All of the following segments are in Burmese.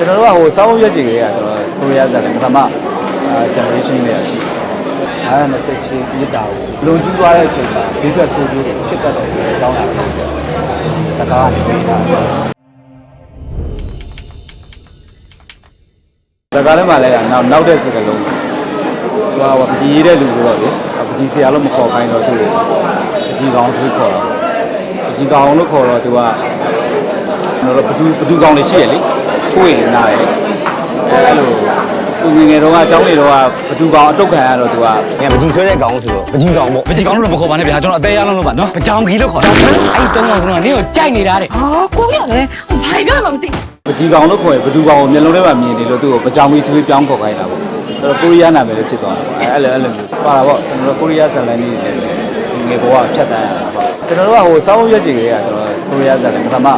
ကျွန်တော်တို့ကဟိုစောင်းရွက်ကြည့်ကြရကျွန်တော်ကိုရီးယားဇာတ်လည်းပထမအာ generation နဲ့ကြည့်အားရ20ချင်းမြစ်တာကိုလုံကျူးသွားတဲ့အချိန်မှာဘေးကဆိုးကျိုးတွေဖြစ်တတ်တယ်ဆိုတဲ့အကြောင်းအရာတွေစကားကနေပြီးတာစကားထဲမှာလည်းနောက်နောက်တဲ့စကားလုံးသူကပကြီးရေးတဲ့လူဆိုတော့လေပကြီးဆရာလို့မခေါ်ခိုင်းတော့သူ့ကိုပကြီးကောင်းဆိုပြီးခေါ်တာပကြီးကောင်းလို့ခေါ်တော့သူကကျွန်တော်တို့ဘဒူဘဒူကောင်တွေရှိရလေ ထိုးရင်နားရယ်အဲ့လိုသူငယ်ငယ်တော့ကအเจ้าတွေတော့ကဘဒူကောင်အတုတ်ခံရတော့သူက ငါပကြီးဆွဲတဲ့ကောင်ဆိုတော့ပကြီးကောင်ပေါ့ ပကြီးကောင်းလို့တော့မခေါ်ပါနဲ့ဗျာကျွန်တော်အသေးရလုံးလို့ပါနော်ပကြောင်ကြီးလို့ခေါ်တာ အဲ့တုံးကောင်ကနင်းကိုကြိုက်နေတာတဲ့ ဟာကိုပြရတယ်ဘာပြောမှမသိ ပကြီးကောင်လို့ခေါ်ရင်ဘဒူကောင်ကိုမျက်လုံးထဲမှာမြင်နေလို့သူ့ကိုပကြောင်ကြီးသွေးပြောင်းခေါ်ခိုင်းတာပေါ့ဆိုတော့ကိုရီးယားနာမည်လေးဖြစ်သွားတယ်အဲ့လိုအဲ့လိုမျိုးပါတာပေါ့ကျွန်တော်တို့ကိုရီးယားဇာတ်လမ်းကြီးတွေလည်းငယ်ဘဝဖြတ်တန်းရတာပေါ့ကျွန်တော်တို့ကဟိုစောင်းရွက်ကြည့်ကြရကျွန်တော်ကိုရီးယားဇာတ်လမ်းပထမအာ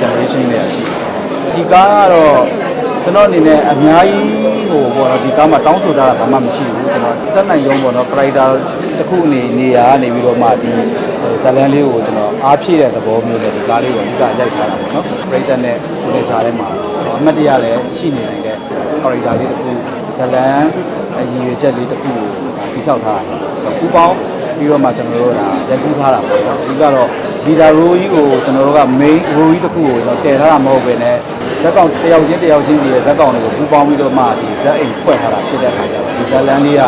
generation နဲ့ကြည့် ဒီကားကတော့ကျွန်တော်အနေနဲ့အများကြီးဟိုပေါ့နော်ဒီကားမှာတောင်းဆိုတာဘာမှမရှိဘူးကျွန်တော်တက်နိုင်ရုံပေါ့နော် character တစ်ခုအနေနေရာကနေပြီးတော့မှဒီဇာတ်လမ်းလေးကိုကျွန်တော်အားဖြည့်တဲ့သဘောမျိုးနဲ့ဒီကားလေးကိုအဓိကရိုက်ထားတာပေါ့နော်ပရိသတ်နဲ့ကိုယ်နဲ့ခြားထဲမှာအမှတ်တရလည်းရှိနေနိုင်တဲ့ character လေးတစ်ခုဇာတ်လမ်းအရည်ရွယ်ချက်လေးတစ်ခုကိုတိစောက်ထားတာဆိုတော့ပူပေါင်းပြီးတော့မှကျွန်တော်တို့ကရိုက်ကူးထားတာပေါ့နော်အဓိကတော့ leader role ကြီးကိုကျွန်တော်တို့က main role ကြီးတစ်ခုကိုကျွန်တော်တည်ထားတာမဟုတ်ဘဲနဲ့ ဇက်ကောင်တစ်ယောက်ချင်းတစ်ယောက်ချင်းစီရဲ့ဇက်ကောင်တွေကိုပူပေါင်းပြီးတော့မှဒီဇက်အိမ်ဖွဲ့ထားတာဖြစ်တဲ့အခါကျတော့ဒီဇက်လန်လေးက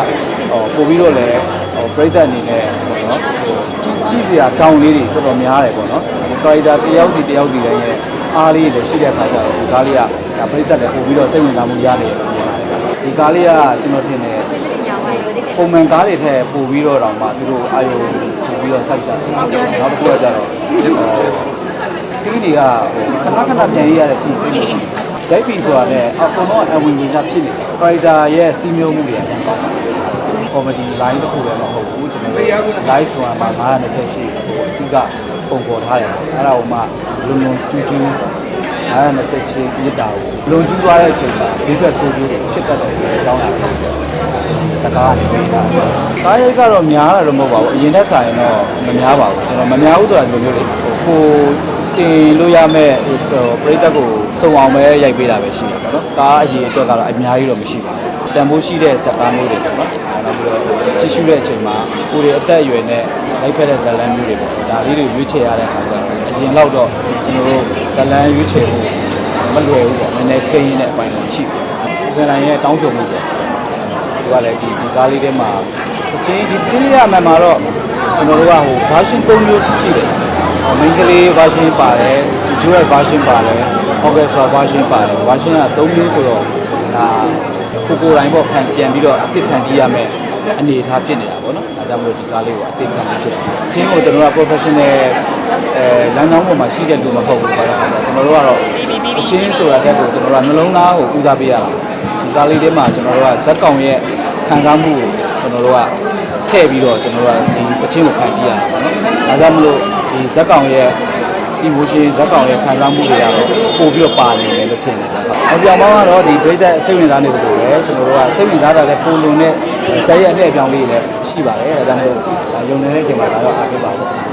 ဟိုပို့ပြီးတော့လည်းဟိုပြိသက်အနေနဲ့ပေါ့နော်ဟိုကြည့်ကြည့်စရာတောင်းလေးတွေတော်တော်များတယ်ပေါ့နော်ဟို character တစ်ယောက်စီတစ်ယောက်စီတိုင်းရဲ့အားလေးတွေရှိတဲ့အခါကျတော့ဒီကားလေးကဒါပြိသက်လည်းပို့ပြီးတော့စိတ်ဝင်စားမှုရနေတယ်လို့မြင်ပါတယ်ဒီကားလေးကကျွန်တော်ထင်တယ်ပုံမှန်ကားတွေထက်ပို့ပြီးတော့တောင်မှသူတို့အာယုံပို့ပြီးတော့စိုက်ကြတယ်နောက်တစ်ခုကကျတော့ စီးတွေကဟိုခဏခဏပြန်ရရတဲ့စီးတွေရှိတယ်။ရိုက်ပြီဆိုတာနဲ့အကုန်လုံးအဝင်ဝင်ကြဖြစ်နေတယ်။ character ရဲ့စီးမျိုးမှုတွေကပြန်ကောင်းတယ်။ comedy line တစ်ခုလည်းမဟုတ်ဘူးကျွန်တော်တို့ live drama 928ဟိုအဓိကပုံပေါ်ထားတယ်။အဲ့ဒါဟိုမှလုံလုံကျူးကျူး928ချင်းမြစ်တာကိုလုံကျူးသွားတဲ့အချိန်မှာဘေးကဆိုးကျိုးတွေဖြစ်တတ်တယ်ဆိုတဲ့အကြောင်းအရာတွေစကားကနေပြီးတာ။ကားရိုက်ကတော့များတာတော့မဟုတ်ပါဘူး။အရင်တက်ဆိုင်တော့မများပါဘူး။ကျွန်တော်မများဘူးဆိုတာဒီလိုမျိုးလေဟိုကို တင်လို့ရမဲ့ဟိုပြိသက်ကိုစုံအောင်ပဲရိုက်ပေးတာပဲရှိတယ်ပေါ့နော်။ကားအရေးအတွက်ကတော့အများကြီးတော့မရှိပါဘူး။တန်ဖိုးရှိတဲ့ဇာတ်ကားမျိုးတွေပေါ့နော်။နောက်ပြီးတော့ကြည့်ရှုတဲ့အချိန်မှာကိုယ်တွေအသက်အရွယ်နဲ့လိုက်ဖက်တဲ့ဇာတ်လမ်းမျိုးတွေပေါ့။ဒါလေးတွေရွေးချယ်ရတဲ့အခါကျတော့အရင်လောက်တော့ကျွန်တော်တို့ဇာတ်လမ်းရွေးချယ်ဖို့မလွယ်ဘူးပေါ့။နည်းနည်းခိန်းရင်းတဲ့အပိုင်းတွေရှိတယ်။ဒီလိုင်းရဲ့တောင်းဆိုမှုပေါ့။သူကလည်းဒီဒီကားလေးထဲမှာတချင်းဒီတချင်းလေးရမှန်မှာတော့ကျွန်တော်တို့ကဟို version 3မျိုးရှိတယ်။ main ကလေး version ပါတယ် dual version ပါတယ် orchestra version ပါတယ် version က3မျိုးဆိုတော့ဒါကိုကိုယ်တိုင်ပေါ့ဖန်ပြန်ပြီးတော့အသစ်ဖန်တီးရမယ်အနေအထားဖြစ်နေတာပေါ့နော်ဒါကြောင့်မလို့ဒီကားလေးကိုအသစ်ဖန်တီးဖြစ်တယ်အချင်းကိုကျွန်တော်က professional အဲလမ်းကြောင်းပေါ်မှာရှိတဲ့လူမဟုတ်ဘူးပေါ့နော်ကျွန်တော်တို့ကတော့အချင်းဆိုတာတက်ကိုကျွန်တော်တို့ကနှလုံးသားကိုဦးစားပေးရတာဒီကားလေးထဲမှာကျွန်တော်တို့ကဇက်ကောင်ရဲ့ခံစားမှုကိုကျွန်တော်တို့ကထည့်ပြီးတော့ကျွန်တော်တို့ကဒီတချင်းကိုဖန်တီးရတာပေါ့နော်ဒါကြောင့်မလို့ ဒီဇက်ကောင်ရဲ့ emotion ဇက်ကောင်ရဲ့ခံစားမှုတွေကတော့ပို့ပြီးတော့ပါနေတယ်လို့ထင်တယ်ပေါ့။အပြောင်းမောင်းကတော့ဒီပြိသက်စိတ်ဝင်စားနေတယ်လို့ပဲကျွန်တော်တို့ကစိတ်ဝင်စားတာလည်းပိုလွန်တဲ့ဇက်ရဲ့အလှည့်အပြောင်းလေးလည်းရှိပါတယ်။ဒါကြောင့်မို့ဒါယုံနေတဲ့အချိန်မှာဒါတော့အားပေးပါတော့။ဟုတ်ပါဘူး